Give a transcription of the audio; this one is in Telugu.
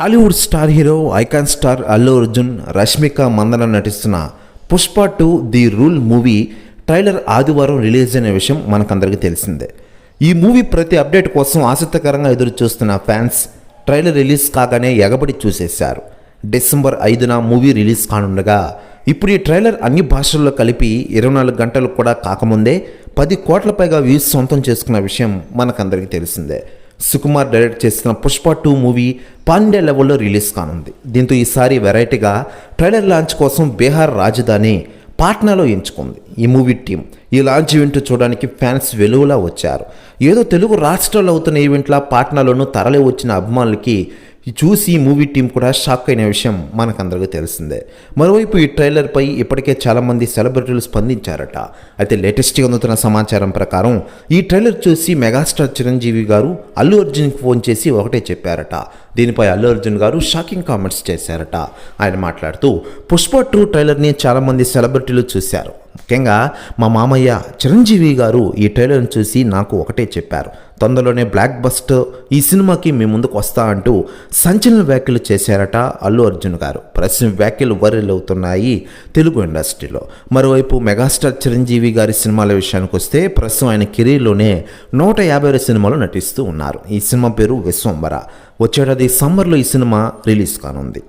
Tollywood star hero icon star Allu Arjun Rashmika Mandanna నటిస్తున్న Pushpa two the rule movie trailer ఆదివారం రిలీజ్ అయిన విషయం మనకందరికీ తెలిసిందే. ఈ మూవీ ప్రతి అప్డేట్ కోసం ఆసక్తికరంగా ఎదురు చూస్తున్న ఫ్యాన్స్ ట్రైలర్ రిలీజ్ కాగానే ఎగబడి చూసేశారు. డిసెంబర్ ఐదున మూవీ రిలీజ్ కానుండగా ఇప్పుడు ఈ ట్రైలర్ అన్ని భాషల్లో కలిపి ఇరవై నాలుగు గంటలు కూడా కాకముందే పది కోట్ల పైగా వ్యూస్ సొంతం చేసుకున్న విషయం మనకందరికీ తెలిసిందే. సుకుమార్ డైరెక్ట్ చేసిన పుష్ప టూ మూవీ పాండ్య లెవెల్లో రిలీజ్ కానుంది. దీంతో ఈసారి వెరైటీగా ట్రైలర్ లాంచ్ కోసం బీహార్ రాజధాని పాట్నాలో ఎంచుకుంది. ఈ మూవీ టీం ఈ లాంచ్ ఈవెంట్ చూడడానికి ఫ్యాన్స్ వెలుగులా వచ్చారు. ఏదో తెలుగు రాష్ట్రాల్లో అవుతున్న ఈవెంట్లా పాట్నాలోనూ తరలి వచ్చిన అభిమానులకి చూసి మూవీ టీం కూడా షాక్ అయిన విషయం మనకందరికీ తెలిసిందే. మరోవైపు ఈ ట్రైలర్పై ఇప్పటికే చాలామంది సెలబ్రిటీలు స్పందించారట. అయితే లేటెస్ట్గా అందుతున్న సమాచారం ప్రకారం ఈ ట్రైలర్ చూసి మెగాస్టార్ చిరంజీవి గారు అల్లు అర్జున్కి ఫోన్ చేసి ఒకటే చెప్పారట. దీనిపై అల్లు అర్జున్ గారు షాకింగ్ కామెంట్స్ చేశారట. ఆయన మాట్లాడుతూ పుష్ప టూ ట్రైలర్ని చాలామంది సెలబ్రిటీలు చూశారు. ముఖ్యంగా మా మామయ్య చిరంజీవి గారు ఈ ట్రైలర్ను చూసి నాకు ఒకటే చెప్పారు. తొందరలోనే బ్లాక్ బస్టర్ ఈ సినిమాకి మీ ముందుకు వస్తా అంటూ సంచలన వ్యాఖ్యలు చేశారట అల్లు అర్జున్ గారు. ప్రస్తుతం వ్యాఖ్యలు వైరల్ అవుతున్నాయి తెలుగు ఇండస్ట్రీలో. మరోవైపు మెగాస్టార్ చిరంజీవి గారి సినిమాల విషయానికి వస్తే ప్రస్తుతం ఆయన కెరీర్లోనే నూట యాభై ఆరు సినిమాలు నటిస్తూ ఉన్నారు. ఈ సినిమా పేరు విశ్వంబర. వచ్చేటది సమ్మర్లో ఈ సినిమా రిలీజ్ కానుంది.